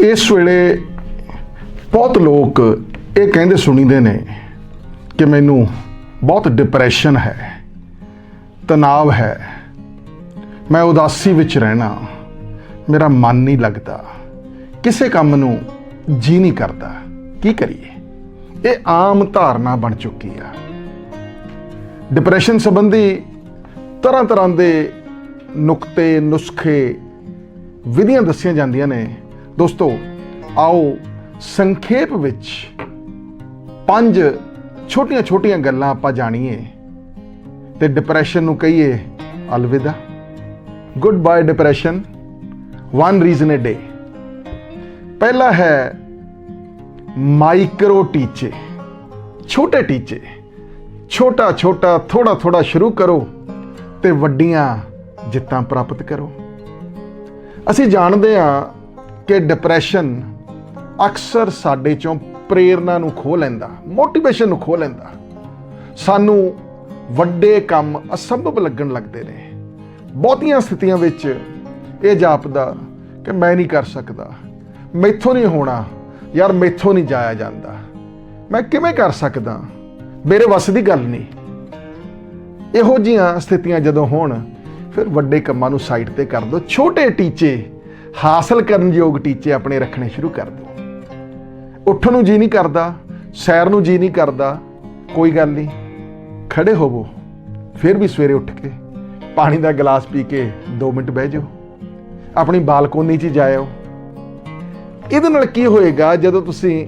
ਇਸ ਵੇਲੇ ਬਹੁਤ ਲੋਕ ਇਹ ਕਹਿੰਦੇ ਸੁਣੀਦੇ ਨੇ ਕਿ ਮੈਨੂੰ ਬਹੁਤ ਡਿਪਰੈਸ਼ਨ ਹੈ, ਤਣਾਅ ਹੈ। ਮੈਂ ਉਦਾਸੀ ਵਿੱਚ ਰਹਿਣਾ, ਮੇਰਾ ਮਨ ਨਹੀਂ ਲੱਗਦਾ, ਕਿਸੇ ਕੰਮ ਨੂੰ ਜੀ ਨਹੀਂ ਕਰਦਾ। ਕੀ ਕਰੀਏ? ਇਹ ਆਮ ਧਾਰਨਾ ਬਣ ਚੁੱਕੀ ਆ। ਡਿਪਰੈਸ਼ਨ ਸੰਬੰਧੀ ਤਰ੍ਹਾਂ ਤਰ੍ਹਾਂ ਦੇ ਨੁਕਤੇ, ਨੁਸਖੇ, ਵਿਧੀਆਂ ਦੱਸੀਆਂ ਜਾਂਦੀਆਂ ਨੇ। ਦੋਸਤੋ, ਆਓ ਸੰਖੇਪ ਵਿੱਚ ਪੰਜ ਛੋਟੀਆਂ-ਛੋਟੀਆਂ ਗੱਲਾਂ ਆਪਾਂ ਜਾਣੀਏ ਤੇ ਡਿਪਰੈਸ਼ਨ ਨੂੰ ਕਹੀਏ ਅਲਵਿਦਾ। Good bye depression one reason a day ਪਹਿਲਾ ਹੈ ਮਾਈਕਰੋ ਟੀਚੇ ਛੋਟੇ ਟੀਚੇ ਛੋਟਾ ਛੋਟਾ ਥੋੜਾ ਥੋੜਾ ਸ਼ੁਰੂ ਕਰੋ ਤੇ ਵੱਡੀਆਂ ਜਿੱਤਾਂ ਪ੍ਰਾਪਤ ਕਰੋ। ਅਸੀਂ ਜਾਣਦੇ ਹਾਂ ਕਿ ਡਿਪਰੈਸ਼ਨ ਅਕਸਰ ਸਾਡੇ ਚੋਂ ਪ੍ਰੇਰਣਾ ਨੂੰ ਖੋਹ ਲੈਂਦਾ ਮੋਟੀਵੇਸ਼ਨ ਨੂੰ ਖੋਹ ਲੈਂਦਾ। ਸਾਨੂੰ ਵੱਡੇ ਕੰਮ ਅਸੰਭਵ ਲੱਗਣ ਲੱਗਦੇ ਨੇ। ਬਹੁਤੀਆਂ ਸਥਿਤੀਆਂ ਵਿੱਚ ਇਹ ਜਾਪਦਾ ਕਿ ਮੈਂ ਨਹੀਂ ਕਰ ਸਕਦਾ, ਮੈਥੋਂ ਨਹੀਂ ਹੋਣਾ, ਯਾਰ ਮੈਥੋਂ ਨਹੀਂ ਜਾਇਆ ਜਾਂਦਾ। ਮੈਂ ਕਿਵੇਂ ਕਰ ਸਕਦਾ? ਮੇਰੇ ਵੱਸ ਦੀ ਗੱਲ ਨਹੀਂ। ਇਹੋ ਜੀਆਂ ਸਥਿਤੀਆਂ ਜਦੋਂ ਹੋਣ, ਫਿਰ ਵੱਡੇ ਕੰਮਾਂ ਨੂੰ ਸਾਈਡ ਤੇ ਕਰ ਦਿਓ ਛੋਟੇ ਟੀਚੇ ਹਾਸਲ ਕਰਨ ਯੋਗ ਟੀਚੇ ਆਪਣੇ ਰੱਖਣੇ ਸ਼ੁਰੂ ਕਰ ਦਿਓ। ਉੱਠਣ ਨੂੰ ਜੀ ਨਹੀਂ ਕਰਦਾ, ਸੈਰ ਨੂੰ ਜੀ ਨਹੀਂ ਕਰਦਾ, ਕੋਈ ਗੱਲ ਨਹੀਂ। ਖੜੇ ਹੋਵੋ, ਫਿਰ ਵੀ ਸਵੇਰੇ ਉੱਠ ਕੇ ਪਾਣੀ ਦਾ ਗਲਾਸ ਪੀ ਕੇ 2 ਮਿੰਟ ਬਹਿ ਜਾਓ। ਆਪਣੀ ਬਾਲਕੋਨੀ 'ਚ ਜਾਇਓ। ਇਹਦੇ ਨਾਲ ਕੀ ਹੋਏਗਾ, ਜਦੋਂ ਤੁਸੀਂ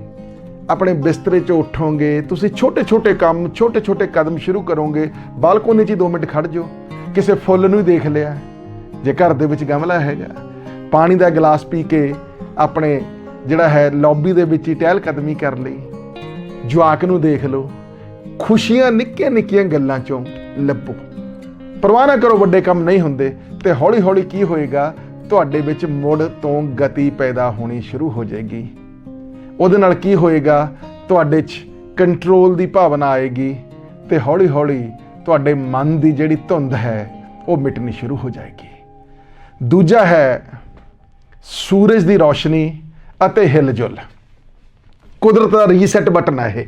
ਆਪਣੇ ਬਿਸਤਰੇ 'ਚ ਉੱਠੋਗੇ, ਤੁਸੀਂ ਛੋਟੇ-ਛੋਟੇ ਕੰਮ, ਛੋਟੇ-ਛੋਟੇ ਕਦਮ ਸ਼ੁਰੂ ਕਰੋਗੇ, ਬਾਲਕੋਨੀ 'ਚ 2 ਮਿੰਟ ਖੜ ਜਾਓ। ਕਿਸੇ ਫੁੱਲ ਨੂੰ ਹੀ ਦੇਖ ਲਿਆ। ਜੇ ਘਰ ਦੇ ਵਿੱਚ ਗਮਲਾ ਹੈਗਾ ਪਾਣੀ ਦਾ ਗਲਾਸ ਪੀ ਕੇ ਆਪਣੇ ਜਿਹੜਾ ਹੈ ਲੌਬੀ ਦੇ ਵਿੱਚ ਹੀ ਟਹਿਲ ਕਦਮੀ ਕਰ ਲਈ ਜਵਾਕ ਨੂੰ ਦੇਖ ਲਓ, ਖੁਸ਼ੀਆਂ ਨਿੱਕੀਆਂ ਨਿੱਕੀਆਂ ਗੱਲਾਂ ਚੋਂ ਲੱਭੋ। ਪਰਵਾਹ ਨਾ ਕਰੋ ਵੱਡੇ ਕੰਮ ਨਹੀਂ ਹੁੰਦੇ ਤੇ ਹੌਲੀ ਹੌਲੀ ਕੀ ਹੋਏਗਾ, ਤੁਹਾਡੇ ਵਿੱਚ ਮੁੜ ਤੋਂ ਗਤੀ ਪੈਦਾ ਹੋਣੀ ਸ਼ੁਰੂ ਹੋ ਜਾਏਗੀ। ਉਹਦੇ ਨਾਲ ਕੀ ਹੋਏਗਾ, ਤੁਹਾਡੇ 'ਚ ਕੰਟਰੋਲ ਦੀ ਭਾਵਨਾ ਆਏਗੀ ਤੇ ਹੌਲੀ ਹੌਲੀ ਤੁਹਾਡੇ ਮਨ ਦੀ ਜਿਹੜੀ ਧੁੰਦ ਹੈ, ਉਹ ਮਿਟਣੀ ਸ਼ੁਰੂ ਹੋ ਜਾਏਗੀ। ਦੂਜਾ ਹੈ ਸੂਰਜ ਦੀ ਰੌਸ਼ਨੀ ਅਤੇ ਹਿਲਜੁਲ। ਕੁਦਰਤ ਦਾ ਰੀਸੈਟ ਬਟਨ ਹੈ ਇਹ।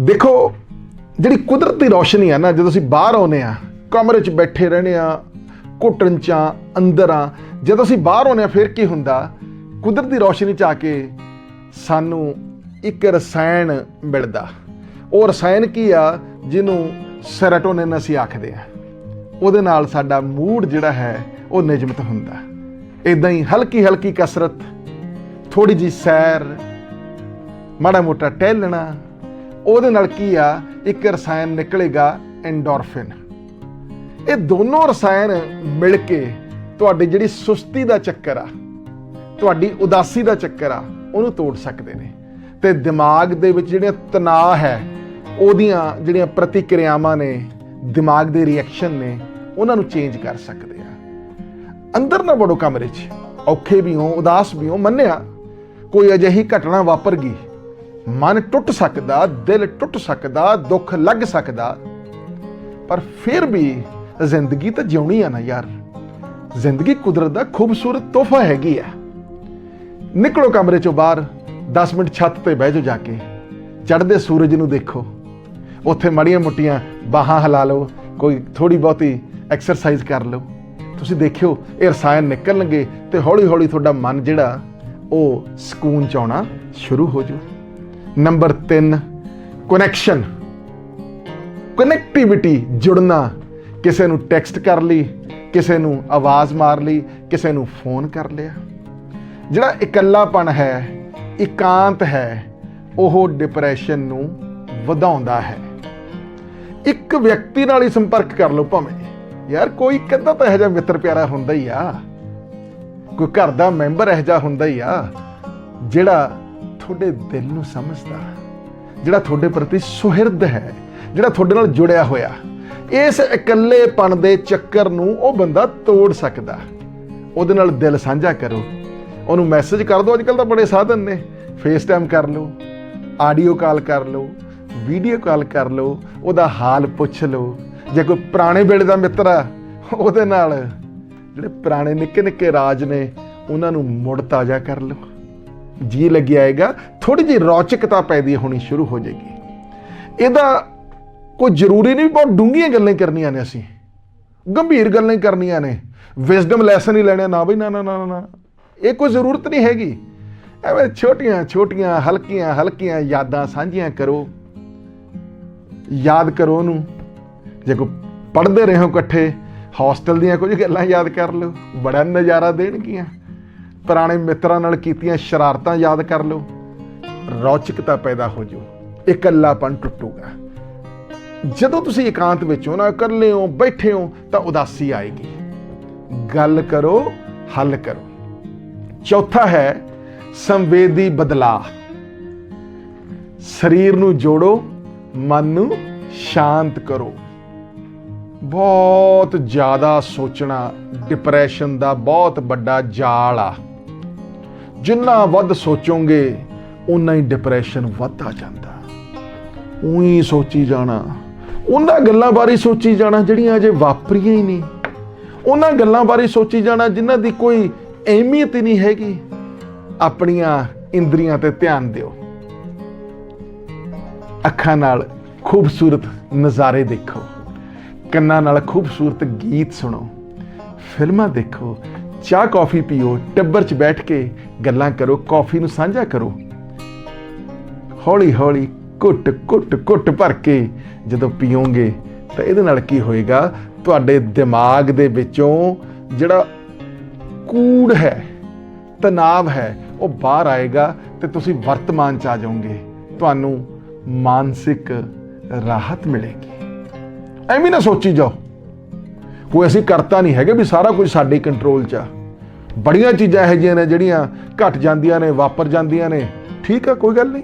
ਦੇਖੋ ਜਿਹੜੀ ਕੁਦਰਤ ਦੀ ਰੌਸ਼ਨੀ ਆ ਨਾ ਜਦੋਂ ਅਸੀਂ ਬਾਹਰ ਆਉਨੇ ਆ ਕਮਰੇ 'ਚ ਬੈਠੇ ਰਹਿੰਦੇ ਆ ਘੁੱਟਣ 'ਚ ਆਂ, ਅੰਦਰ ਆ ਜਦੋਂ ਅਸੀਂ ਬਾਹਰ ਆਉਨੇ ਆ ਫਿਰ ਕੀ ਹੁੰਦਾ? ਕੁਦਰਤ ਦੀ ਰੌਸ਼ਨੀ 'ਚ ਆ ਕੇ ਸਾਨੂੰ ਇੱਕ ਰਸਾਇਣ ਮਿਲਦਾ। ਉਹ ਰਸਾਇਣ ਕੀ ਆ? ਜਿਹਨੂੰ ਸੈਰਟੋਨਿਨ ਅਸੀਂ ਆਖਦੇ ਆ। ਉਹਦੇ ਨਾਲ ਸਾਡਾ ਮੂਡ ਜਿਹੜਾ ਹੈ ਉਹ ਨਿਯਮਿਤ ਹੁੰਦਾ। ਇਦਾਂ ਹੀ ਹਲਕੀ ਹਲਕੀ ਕਸਰਤ ਥੋੜੀ ਜੀ ਸੈਰ, ਮਾੜਾ ਮੋਟਾ ਟਹਿਲਣਾ, ਉਹਦੇ ਨਾਲ ਕੀ ਆ, ਇੱਕ ਰਸਾਇਣ ਨਿਕਲੇਗਾ ਐਂਡੋਰਫਿਨ। ਇਹ ਦੋਨੋਂ ਰਸਾਇਣ ਮਿਲ ਕੇ ਤੁਹਾਡੀ ਜਿਹੜੀ ਸੁਸਤੀ ਦਾ ਚੱਕਰ ਆ, ਤੁਹਾਡੀ ਉਦਾਸੀ ਦਾ ਚੱਕਰ ਆ, ਉਹਨੂੰ ਤੋੜ ਸਕਦੇ ਨੇ। ਤੇ ਦਿਮਾਗ ਦੇ ਵਿੱਚ ਜਿਹੜੀਆਂ ਤਣਾਅ ਹੈ, ਉਹਦੀਆਂ ਜਿਹੜੀਆਂ ਪ੍ਰਤੀਕਿਰਿਆਵਾਂ ਨੇ, ਦਿਮਾਗ ਦੇ ਰਿਐਕਸ਼ਨ ਨੇ, ਉਹਨਾਂ ਨੂੰ ਚੇਂਜ ਕਰ ਸਕਦੇ ਅੰਦਰ ਨਾ ਵੜੋ ਕਮਰੇ 'ਚ। ਔਖੇ ਵੀ ਹੋ, ਉਦਾਸ ਵੀ ਹੋ, ਮੰਨਿਆ? ਕੋਈ ਅਜਿਹੀ ਘਟਨਾ ਵਾਪਰ ਗਈ। ਮਨ ਟੁੱਟ ਸਕਦਾ, ਦਿਲ ਟੁੱਟ ਸਕਦਾ, ਦੁੱਖ ਲੱਗ ਸਕਦਾ। ਪਰ ਫਿਰ ਵੀ ਜ਼ਿੰਦਗੀ ਤਾਂ ਜਿਉਣੀ ਆ ਨਾ ਯਾਰ। ਜ਼ਿੰਦਗੀ ਕੁਦਰਤ ਦਾ ਖੂਬਸੂਰਤ ਤੋਹਫਾ ਹੈਗੀ ਆ। ਨਿਕਲੋ ਕਮਰੇ ਚੋਂ ਬਾਹਰ 10 ਮਿੰਟ ਛੱਤ ਤੇ ਬਹਿ ਜਾਓ ਜਾ ਕੇ। ਚੜ੍ਹਦੇ ਸੂਰਜ ਨੂੰ ਦੇਖੋ। ਉੱਥੇ ਮੜੀਆਂ ਮੁੱਟੀਆਂ ਬਾਹਾਂ ਹਿਲਾ ਲਓ, ਕੋਈ ਥੋੜੀ ਬਹੁਤੀ ਐਕਸਰਸਾਈਜ਼ ਕਰ ਲਓ। ਤੁਸੀਂ ਦੇਖਿਓ, ਇਹ ਰਸਾਇਣ ਨਿਕਲਣਗੇ ਤੇ ਹੌਲੀ ਹੌਲੀ ਤੁਹਾਡਾ ਮਨ ਜਿਹੜਾ, ਉਹ ਸਕੂਨ ਚ ਆਉਣਾ ਸ਼ੁਰੂ ਹੋ ਜਾਊ ਨੰਬਰ 3 ਕਨੈਕਸ਼ਨ ਕਨੈਕਟੀਵਿਟੀ ਜੁੜਨਾ। ਕਿਸੇ ਨੂੰ ਟੈਕਸਟ ਕਰ ਲਈ, ਕਿਸੇ ਨੂੰ ਆਵਾਜ਼ ਮਾਰ ਲਈ, ਕਿਸੇ ਨੂੰ ਫੋਨ ਕਰ ਲਿਆ। ਜਿਹੜਾ ਇਕੱਲਾਪਣ ਹੈ, ਇਕਾਂਤ ਹੈ, ਉਹ ਡਿਪਰੈਸ਼ਨ ਨੂੰ ਵਧਾਉਂਦਾ ਹੈ। ਇੱਕ ਵਿਅਕਤੀ ਨਾਲ ਹੀ ਸੰਪਰਕ ਕਰ ਲਓ ਭਾਵੇਂ। ਯਾਰ ਕੋਈ ਕਹਿੰਦਾ ਤਾਂ ਇਹੋ ਜਿਹਾ ਮਿੱਤਰ ਪਿਆਰਾ ਹੁੰਦਾ ਹੀ ਆ। ਕੋਈ ਘਰ ਦਾ ਮੈਂਬਰ ਇਹੋ ਜਿਹਾ ਹੁੰਦਾ ਹੀ ਆ, ਜਿਹੜਾ ਤੁਹਾਡੇ ਦਿਲ ਨੂੰ ਸਮਝਦਾ, ਜਿਹੜਾ ਤੁਹਾਡੇ ਪ੍ਰਤੀ ਸੁਹਿਰਦ ਹੈ, ਜਿਹੜਾ ਤੁਹਾਡੇ ਨਾਲ ਜੁੜਿਆ ਹੋਇਆ। ਇਸ ਇਕੱਲੇਪਣ ਦੇ ਚੱਕਰ ਨੂੰ ਉਹ ਬੰਦਾ ਤੋੜ ਸਕਦਾ। ਉਹਦੇ ਨਾਲ ਦਿਲ ਸਾਂਝਾ ਕਰੋ। ਉਹਨੂੰ ਮੈਸੇਜ ਕਰ ਦਿਓ ਅੱਜਕੱਲ ਤਾਂ ਬੜੇ ਸਾਧਨ ਨੇ। ਫੇਸ ਟਾਈਮ ਕਰ ਲਓ ਆਡੀਓ ਕਾਲ ਕਰ ਲਓ ਵੀਡੀਓ ਕਾਲ ਕਰ ਲਓ, ਉਹਦਾ ਹਾਲ ਪੁੱਛ ਲਓ। ਜੇ ਕੋਈ ਪੁਰਾਣੇ ਵੇਲੇ ਦਾ ਮਿੱਤਰ ਆ ਉਹਦੇ ਨਾਲ ਜਿਹੜੇ ਪੁਰਾਣੇ ਨਿੱਕੇ ਨਿੱਕੇ ਰਾਜ ਨੇ ਉਹਨਾਂ ਨੂੰ ਮੁੜ ਤਾਜ਼ਾ ਕਰ ਲਓ। ਜੀ ਲੱਗਿਆ ਆਏਗਾ ਥੋੜੀ ਜਿਹੀ ਰੌਚਕਤਾ ਪੈਦੀ ਹੋਣੀ ਸ਼ੁਰੂ ਹੋ ਜਾਏਗੀ। ਇਹਦਾ ਕੋਈ ਜ਼ਰੂਰੀ ਨਹੀਂ ਬਹੁਤ ਡੂੰਘੀਆਂ ਗੱਲਾਂ ਕਰਨੀਆਂ ਨੇ ਅਸੀਂ। ਗੰਭੀਰ ਗੱਲਾਂ ਕਰਨੀਆਂ ਨੇ। ਵਿਜ਼ਡਮ ਲੈਸਨ ਹੀ ਲੈਣਾ ਨਾ ਬਈ ਨਾ ਨਾ ਨਾ, ਨਾ। ਇਹ ਕੋਈ ਜ਼ਰੂਰਤ ਨਹੀਂ ਹੈਗੀ। ਐਵੇਂ ਛੋਟੀਆਂ ਛੋਟੀਆਂ ਹਲਕੀਆਂ ਹਲਕੀਆਂ ਯਾਦਾਂ ਸਾਂਝੀਆਂ ਕਰੋ। ਯਾਦ ਕਰੋ ਉਹਨੂੰ। ਜੇ ਕੋ ਪੜ੍ਹਦੇ ਰਹੇ ਹੋ ਇਕੱਠੇ ਹੌਸਟਲ ਦੀਆਂ ਕੁਝ ਗੱਲਾਂ ਯਾਦ ਕਰ ਲਓ, ਬੜਾ ਨਜ਼ਾਰਾ ਦੇਣਗੀਆਂ। ਪੁਰਾਣੇ ਮਿੱਤਰਾਂ ਨਾਲ ਕੀਤੀਆਂ ਸ਼ਰਾਰਤਾਂ ਯਾਦ ਕਰ ਲਓ, ਰੌਚਕਤਾ ਪੈਦਾ ਹੋ ਜੂ ਇਕੱਲਾਪਨ ਟੁੱਟੂਗਾ। ਜਦੋਂ ਤੁਸੀਂ ਇਕਾਂਤ ਵਿੱਚ ਹੋ ਨਾ, ਇਕੱਲੇ ਹੋ, ਬੈਠੇ ਹੋ, ਤਾਂ ਉਦਾਸੀ ਆਏਗੀ। ਗੱਲ ਕਰੋ, ਹੱਲ ਕਰੋ। ਚੌਥਾ ਹੈ, ਸੰਵੇਦੀ ਬਦਲਾਅ। ਸਰੀਰ ਨੂੰ ਜੋੜੋ, ਮਨ ਨੂੰ ਸ਼ਾਂਤ ਕਰੋ। ਬਹੁਤ ਜ਼ਿਆਦਾ ਸੋਚਣਾ ਡਿਪਰੈਸ਼ਨ ਦਾ ਬਹੁਤ ਵੱਡਾ ਜਾਲ ਆ। ਜਿੰਨਾ ਵੱਧ ਸੋਚੋਗੇ ਉਨਾ ਹੀ ਡਿਪਰੈਸ਼ਨ ਵੱਧਦਾ ਜਾਂਦਾ। ਉਹੀ ਸੋਚੀ ਜਾਣਾ। ਉਹਨਾਂ ਗੱਲਾਂ ਬਾਰੇ ਸੋਚੀ ਜਾਣਾ ਜਿਹੜੀਆਂ ਅਜੇ ਵਾਪਰੀਆਂ ਹੀ ਨਹੀਂ। ਉਹਨਾਂ ਗੱਲਾਂ ਬਾਰੇ ਸੋਚੀ ਜਾਣਾ ਜਿਨ੍ਹਾਂ ਦੀ ਕੋਈ ਅਹਿਮੀਅਤ ਹੀ ਨਹੀਂ ਹੈਗੀ। ਆਪਣੀਆਂ ਇੰਦਰੀਆਂ ਤੇ ਧਿਆਨ ਦਿਓ। ਅੱਖਾਂ ਨਾਲ ਖੂਬਸੂਰਤ ਨਜ਼ਾਰੇ ਦੇਖੋ। ਕੰਨਾਂ ਨਾਲ ਖੂਬਸੂਰਤ ਗੀਤ ਸੁਣੋ। ਫਿਲਮਾਂ ਦੇਖੋ, ਚਾਹ ਕੌਫੀ ਪੀਓ, ਟੱਬਰ 'ਚ ਬੈਠ ਕੇ ਗੱਲਾਂ ਕਰੋ, ਕੌਫੀ ਨੂੰ ਸਾਂਝਾ ਕਰੋ। ਹੌਲੀ ਹੌਲੀ ਘੁੱਟ ਘੁੱਟ ਘੁੱਟ ਭਰ ਕੇ ਜਦੋਂ ਪੀਓਗੇ ਤਾਂ ਇਹਦੇ ਨਾਲ ਕੀ ਹੋਏਗਾ? ਤੁਹਾਡੇ ਦਿਮਾਗ ਦੇ ਵਿੱਚੋਂ ਜਿਹੜਾ ਕੂੜ ਹੈ ਤਣਾਅ ਹੈ, ਉਹ ਬਾਹਰ ਆਏਗਾ ਤੇ ਤੁਸੀਂ ਵਰਤਮਾਨ ਚ ਆ ਜਾਓਗੇ। ਤੁਹਾਨੂੰ ਮਾਨਸਿਕ ਰਾਹਤ ਮਿਲੇਗੀ। ਐਵੇਂ ਨਾ ਸੋਚੀ ਜਾਓ। ਕੋਈ ਅਸੀਂ ਕਰਤਾ ਨਹੀਂ ਹੈਗੇ ਵੀ ਸਾਰਾ ਕੁਝ ਸਾਡੇ ਕੰਟਰੋਲ 'ਚ ਆ। ਬੜੀਆਂ ਚੀਜ਼ਾਂ ਇਹੋ ਜਿਹੀਆਂ ਨੇ ਜਿਹੜੀਆਂ ਘਟ ਜਾਂਦੀਆਂ ਨੇ, ਵਾਪਰ ਜਾਂਦੀਆਂ ਨੇ। ਠੀਕ ਆ, ਕੋਈ ਗੱਲ ਨਹੀਂ।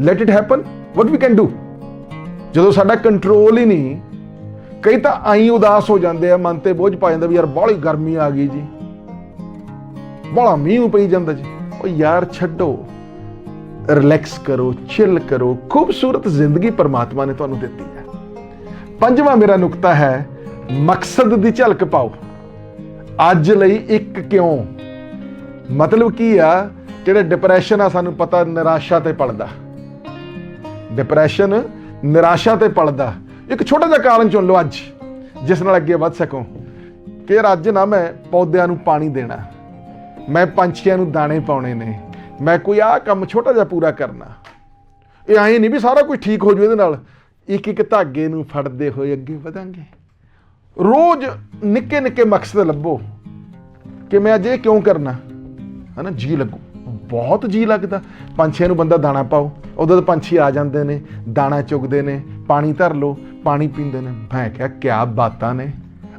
Let it happen what we can do ਜਦੋਂ ਸਾਡਾ ਕੰਟਰੋਲ ਹੀ ਨਹੀਂ, ਕਈ ਤਾਂ ਆਈ ਉਦਾਸ ਹੋ ਜਾਂਦੇ ਆ, ਮਨ ਤੇ ਬੋਝ ਪਾ ਜਾਂਦਾ ਵੀ ਯਾਰ ਬਾਹਲੀ ਗਰਮੀ ਆ ਗਈ ਜੀ। ਬਾਹਲਾ ਮੀਂਹ ਪਈ ਜਾਂਦਾ ਜੀ। ਉਹ ਯਾਰ ਛੱਡੋ। ਰਿਲੈਕਸ ਕਰੋ ਚਿਲ ਕਰੋ। ਖੂਬਸੂਰਤ ਜ਼ਿੰਦਗੀ ਪਰਮਾਤਮਾ ਨੇ ਤੁਹਾਨੂੰ ਦਿੱਤੀ ਹੈ। ਪੰਜਵਾਂ ਮੇਰਾ ਨੁਕਤਾ ਹੈ ਮਕਸਦ ਦੀ ਝਲਕ ਪਾਓ। ਅੱਜ ਲਈ ਇੱਕ ਕਿਉਂ? ਮਤਲਬ ਕੀ ਆ? ਜਿਹੜਾ ਡਿਪਰੈਸ਼ਨ ਆ, ਸਾਨੂੰ ਪਤਾ ਨਿਰਾਸ਼ਾ ਤੇ ਪਲਦਾ। ਡਿਪਰੈਸ਼ਨ ਨਿਰਾਸ਼ਾ ਤੇ ਪਲਦਾ। ਇੱਕ ਛੋਟਾ ਜਿਹਾ ਕਾਰਨ ਚੁਣ ਲਓ ਅੱਜ, ਜਿਸ ਨਾਲ ਅੱਗੇ ਵੱਧ ਸਕੋ। ਕਿ ਯਾਰ ਅੱਜ ਨਾ ਮੈਂ ਪੌਦਿਆਂ ਨੂੰ ਪਾਣੀ ਦੇਣਾ। ਮੈਂ ਪੰਛੀਆਂ ਨੂੰ ਦਾਣੇ ਪਾਉਣੇ ਨੇ। ਮੈਂ ਕੋਈ ਆਹ ਕੰਮ ਛੋਟਾ ਜਿਹਾ ਪੂਰਾ ਕਰਨਾ। ਇਹ ਐਂ ਨਹੀਂ ਵੀ ਸਾਰਾ ਕੁਝ ਠੀਕ ਹੋ ਜੂ ਇਹਦੇ ਨਾਲ। ਇੱਕ ਇੱਕ ਧਾਗੇ ਨੂੰ ਫੜਦੇ ਹੋਏ ਅੱਗੇ ਵਧਾਂਗੇ। ਰੋਜ਼ ਨਿੱਕੇ ਨਿੱਕੇ ਮਕਸਦ ਲੱਭੋ ਕਿ ਮੈਂ ਅੱਜ ਇਹ ਕਿਉਂ ਕਰਨਾ? ਹਨਾ, ਜੀ ਲੱਗੂ। ਬਹੁਤ ਜੀ ਲੱਗਦਾ। ਪੰਛੀਆਂ ਨੂੰ ਬੰਦਾ ਦਾਣਾ ਪਾਓ। ਉਦੋਂ ਤਾਂ ਪੰਛੀ ਆ ਜਾਂਦੇ ਨੇ, ਦਾਣਾ ਚੁਗਦੇ ਨੇ, ਪਾਣੀ ਧਰ ਲਓ, ਪਾਣੀ ਪੀਂਦੇ ਨੇ। ਮੈਂ ਕਿਹਾ, ਕਿਆ ਬਾਤਾਂ ਨੇ।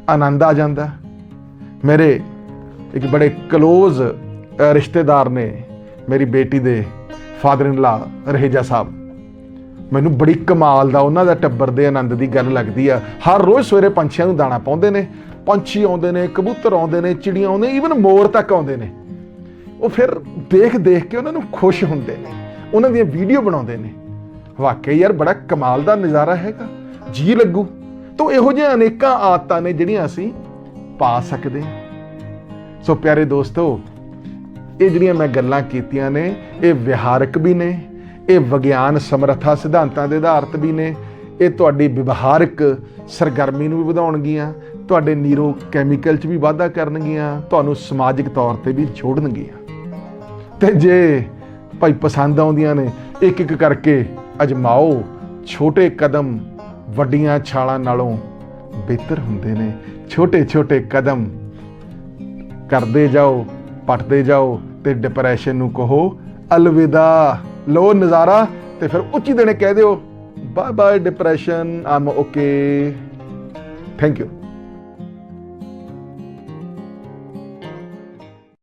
ਆਨੰਦ ਆ ਜਾਂਦਾ। ਮੇਰੇ ਇੱਕ ਬੜੇ ਕਲੋਜ਼ ਰਿਸ਼ਤੇਦਾਰ ਨੇ ਮੇਰੀ ਬੇਟੀ ਦੇ ਫਾਦਰ ਇਨ ਲਾ ਰਹੇਜਾ ਸਾਹਿਬ। ਮੈਨੂੰ ਬੜੀ ਕਮਾਲ ਦਾ ਉਹਨਾਂ ਦਾ ਟੱਬਰ ਦੇ ਆਨੰਦ ਦੀ ਗੱਲ ਲੱਗਦੀ ਆ। ਹਰ ਰੋਜ਼ ਸਵੇਰੇ ਪੰਛੀਆਂ ਨੂੰ ਦਾਣਾ ਪਾਉਂਦੇ ਨੇ, ਪੰਛੀ ਆਉਂਦੇ ਨੇ, ਕਬੂਤਰ ਆਉਂਦੇ ਨੇ, ਚਿੜੀਆਂ ਆਉਂਦੇ ਈਵਨ ਮੋਰ ਤੱਕ ਆਉਂਦੇ ਨੇ। ਉਹ ਫਿਰ ਦੇਖ ਦੇਖ ਕੇ ਉਹਨਾਂ ਨੂੰ ਖੁਸ਼ ਹੁੰਦੇ ਨੇ, ਉਹਨਾਂ ਦੀਆਂ ਵੀਡੀਓ ਬਣਾਉਂਦੇ ਨੇ। ਵਾਕਈ ਯਾਰ, ਬੜਾ ਕਮਾਲ ਦਾ ਨਜ਼ਾਰਾ ਹੈਗਾ। ਜੀ ਲੱਗੂ। ਤੋਂ ਇਹੋ ਜਿਹੀਆਂ ਅਨੇਕਾਂ ਆਦਤਾਂ ਨੇ ਜਿਹੜੀਆਂ ਅਸੀਂ ਪਾ ਸਕਦੇ ਹਾਂ। ਸੋ ਪਿਆਰੇ ਦੋਸਤੋ, ਇਹ ਜਿਹੜੀਆਂ ਮੈਂ ਗੱਲਾਂ ਕੀਤੀਆਂ ਨੇ, ਇਹ ਵਿਹਾਰਕ ਵੀ ਨੇ ਇਹ ਵਿਗਿਆਨ ਸਮਰੱਥਾ ਸਿਧਾਂਤਾਂ ਦੇ ਆਧਾਰਿਤ ਵੀ ਨੇ। ਇਹ ਤੁਹਾਡੀ ਵਿਵਹਾਰਕ ਸਰਗਰਮੀ ਨੂੰ ਵੀ ਵਧਾਉਣਗੀਆਂ, ਤੁਹਾਡੇ ਨੀਰੋ ਕੈਮੀਕਲ 'ਚ ਵੀ ਵਾਧਾ ਕਰਨਗੀਆਂ, ਤੁਹਾਨੂੰ ਸਮਾਜਿਕ ਤੌਰ ਤੇ ਵੀ ਜੋੜਨਗੀਆਂ। ਤੇ ਜੇ ਭਾਈ ਪਸੰਦ ਆਉਂਦੀਆਂ ਨੇ ਇੱਕ ਇੱਕ ਕਰਕੇ ਅਜਮਾਓ, ਛੋਟੇ ਕਦਮ ਵੱਡੀਆਂ ਛਾਲਾਂ ਨਾਲੋਂ ਬਿਹਤਰ ਹੁੰਦੇ ਨੇ। ਛੋਟੇ ਛੋਟੇ ਕਦਮ ਕਰਦੇ ਜਾਓ ਪਟਦੇ ਜਾਓ ਤੇ ਡਿਪਰੈਸ਼ਨ ਨੂੰ ਕਹੋ, ਅਲਵਿਦਾ। ਲੋ ਨਜ਼ਾਰਾ ਤੇ ਫਿਰ ਉੱਚੀ ਦੇਣੇ ਕਹਿ ਦਿਓ। ਬਾਏ ਬਾਏ ਡਿਪਰੈਸ਼ਨ ਆਮ ਓਕੇ ਥੈਂਕ ਯੂ